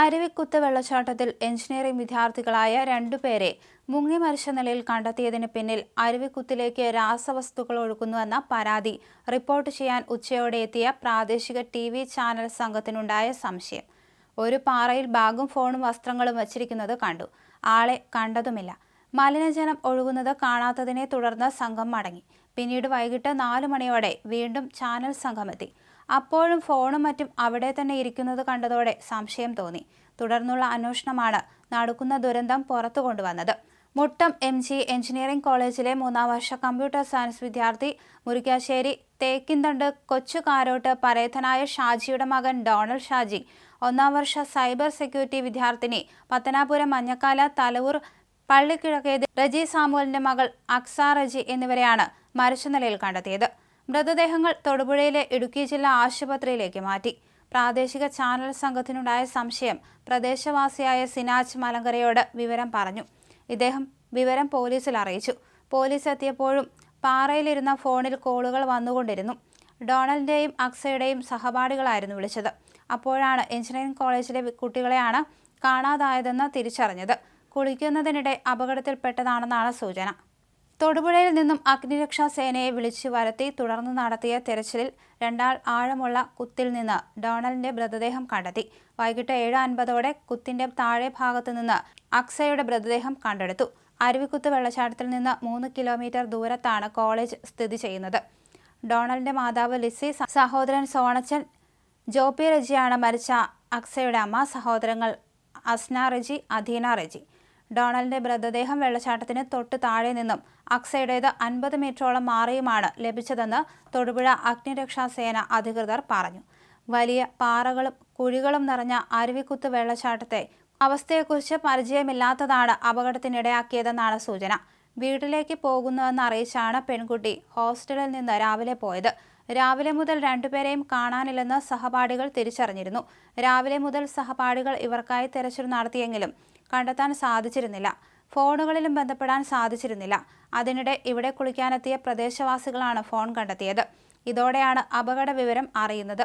അരുവിക്കുത്ത് വെള്ളച്ചാട്ടത്തിൽ എഞ്ചിനീയറിംഗ് വിദ്യാർത്ഥികളായ രണ്ടുപേരെ മുങ്ങി മരിച്ച നിലയിൽ കണ്ടെത്തിയതിന് പിന്നിൽ അരുവിക്കുത്തിലേക്ക് രാസവസ്തുക്കൾ ഒഴുകുന്നുവെന്ന പരാതി റിപ്പോർട്ട് ചെയ്യാൻ ഉച്ചയോടെ എത്തിയ പ്രാദേശിക ടി വി ചാനൽ സംഘത്തിനുണ്ടായ സംശയം. ഒരു പാറയിൽ ബാഗും ഫോണും വസ്ത്രങ്ങളും വച്ചിരിക്കുന്നത് കണ്ടു. ആളെ കണ്ടതുമില്ല. മലിനജലം ഒഴുകുന്നത് കാണാത്തതിനെ തുടർന്ന് സംഘം മടങ്ങി. പിന്നീട് വൈകിട്ട് നാലു മണിയോടെ വീണ്ടും ചാനൽ സംഘമെത്തി. അപ്പോഴും ഫോണും മറ്റും അവിടെ തന്നെ ഇരിക്കുന്നത് കണ്ടതോടെ സംശയം തോന്നി. തുടർന്നുള്ള അന്വേഷണമാണ് നടക്കുന്ന ദുരന്തം പുറത്തു കൊണ്ടുവന്നത്. മുട്ടം എം ജി എഞ്ചിനീയറിംഗ് കോളേജിലെ മൂന്നാം വർഷ കമ്പ്യൂട്ടർ സയൻസ് വിദ്യാർത്ഥി മുരിക്കാശ്ശേരി തേക്കിന്തണ്ട് കൊച്ചു കാരോട്ട് പരേതനായ ഷാജിയുടെ മകൻ ഡൊണാൾഡ് ഷാജി ഒന്നാം വർഷ സൈബർ സെക്യൂരിറ്റി വിദ്യാർത്ഥിനി പത്തനാപുരം മഞ്ഞക്കാല തലവൂർ പള്ളിക്കിഴക്കേത് റജി സാമുവലിന്റെ മകൾ അക്സ റജി എന്നിവരെയാണ് മരിച്ച നിലയിൽ കണ്ടെത്തിയത്. മൃതദേഹങ്ങൾ തൊടുപുഴയിലെ ഇടുക്കി ജില്ലാ ആശുപത്രിയിലേക്ക് മാറ്റി. പ്രാദേശിക ചാനൽ സംഘത്തിനുണ്ടായ സംശയം പ്രദേശവാസിയായ സിനാജ് മലങ്കരയോട് വിവരം പറഞ്ഞു. ഇദ്ദേഹം വിവരം പോലീസിൽ അറിയിച്ചു. പോലീസ് എത്തിയപ്പോഴും പാറയിലിരുന്ന ഫോണിൽ കോളുകൾ വന്നുകൊണ്ടിരുന്നു. ഡൊണാൾഡിന്റെയും അക്സയുടെയും സഹപാഠികളായിരുന്നു വിളിച്ചത്. അപ്പോഴാണ് എഞ്ചിനീയറിംഗ് കോളേജിലെ കുട്ടികളെയാണ് കാണാതായതെന്ന് തിരിച്ചറിഞ്ഞത്. കുളിക്കുന്നതിനിടെ അപകടത്തിൽപ്പെട്ടതാണെന്നാണ് സൂചന. തൊടുപുഴയിൽ നിന്നും അഗ്നിരക്ഷാ സേനയെ വിളിച്ചു വരുത്തി തുടർന്ന് നടത്തിയ തെരച്ചിലിൽ രണ്ടാൾ ആഴമുള്ള കുത്തിൽ നിന്ന് ഡൊണാൾഡിന്റെ മൃതദേഹം കണ്ടെത്തി. വൈകിട്ട് ഏഴ് അൻപതോടെ കുത്തിന്റെ താഴെ ഭാഗത്തു നിന്ന് അക്സയുടെ മൃതദേഹം കണ്ടെടുത്തു. അരുവിക്കുത്ത് വെള്ളച്ചാട്ടത്തിൽ നിന്ന് മൂന്ന് കിലോമീറ്റർ ദൂരത്താണ് കോളേജ് സ്ഥിതി ചെയ്യുന്നത്. ഡൊണാൾഡിന്റെ മാതാവ് ലിസി സഹോദരൻ സോണച്ചൻ ജോപി റെജിയാണ് മരിച്ച അക്സയുടെ അമ്മ സഹോദരങ്ങൾ അസ്ന റെജി അധീന റെജി. ഡൊണാൾഡിന്റെ മൃതദേഹം വെള്ളച്ചാട്ടത്തിന് തൊട്ട് താഴെ നിന്നും അക്സയുടേത് അൻപത് മീറ്ററോളം മാറിയുമാണ് ലഭിച്ചതെന്ന് തൊടുപുഴ അഗ്നിരക്ഷാ സേന അധികൃതർ പറഞ്ഞു. വലിയ പാറകളും കുഴികളും നിറഞ്ഞ അരുവിക്കുത്ത് വെള്ളച്ചാട്ടത്തെ അവസ്ഥയെക്കുറിച്ച് പരിചയമില്ലാത്തതാണ് അപകടത്തിനിടയാക്കിയതെന്നാണ് സൂചന. വീട്ടിലേക്ക് പോകുന്നുവെന്ന് അറിയിച്ചാണ് പെൺകുട്ടി ഹോസ്റ്റലിൽ നിന്ന് രാവിലെ പോയത്. രാവിലെ മുതൽ രണ്ടുപേരെയും കാണാനില്ലെന്ന് സഹപാഠികൾ തിരിച്ചറിഞ്ഞിരുന്നു. രാവിലെ മുതൽ സഹപാഠികൾ ഇവർക്കായി തെരച്ചിൽ നടത്തിയെങ്കിലും കണ്ടെത്താൻ സാധിച്ചിരുന്നില്ല. ഫോണുകളിലും ബന്ധപ്പെടാൻ സാധിച്ചിരുന്നില്ല. അതിനിടെ ഇവിടെ കുളിക്കാനെത്തിയ പ്രദേശവാസികളാണ് ഫോൺ കണ്ടെത്തിയത്. ഇതോടെയാണ് അപകട വിവരം അറിയുന്നത്.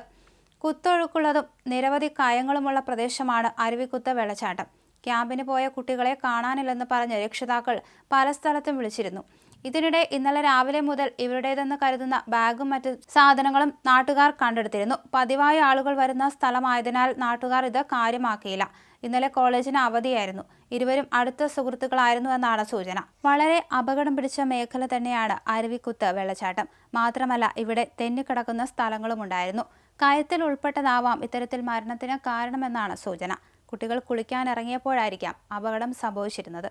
കുത്തൊഴുക്കുള്ളതും നിരവധി കായങ്ങളുമുള്ള പ്രദേശമാണ് അരുവിക്കുത്ത വെള്ളച്ചാട്ടം. ക്യാമ്പിന് പോയ കുട്ടികളെ കാണാനില്ലെന്ന് പറഞ്ഞ് രക്ഷിതാക്കൾ പല സ്ഥലത്തും വിളിച്ചിരുന്നു. ഇതിനിടെ ഇന്നലെ രാവിലെ മുതൽ ഇവരുടേതെന്ന് കരുതുന്ന ബാഗും മറ്റ് സാധനങ്ങളും നാട്ടുകാർ കണ്ടെടുത്തിരുന്നു. പതിവായി ആളുകൾ വരുന്ന സ്ഥലമായതിനാൽ നാട്ടുകാർ ഇത് കാര്യമാക്കിയില്ല. ഇന്നലെ കോളേജിന് അവധിയായിരുന്നു. ഇരുവരും അടുത്ത സുഹൃത്തുക്കളായിരുന്നു എന്നാണ് സൂചന. വളരെ അപകടം പിടിച്ച മേഖല തന്നെയാണ് അരുവിക്കുത്ത് വെള്ളച്ചാട്ടം. മാത്രമല്ല ഇവിടെ തെന്നിക്കിടക്കുന്ന സ്ഥലങ്ങളുമുണ്ടായിരുന്നു കയത്തിൽ ഉൾപ്പെട്ടതാവാം ഇത്തരത്തിൽ മരണത്തിന് കാരണമെന്നാണ് സൂചന. കുട്ടികൾ കുളിക്കാനിറങ്ങിയപ്പോഴായിരിക്കാം അപകടം സംഭവിച്ചിരുന്നത്.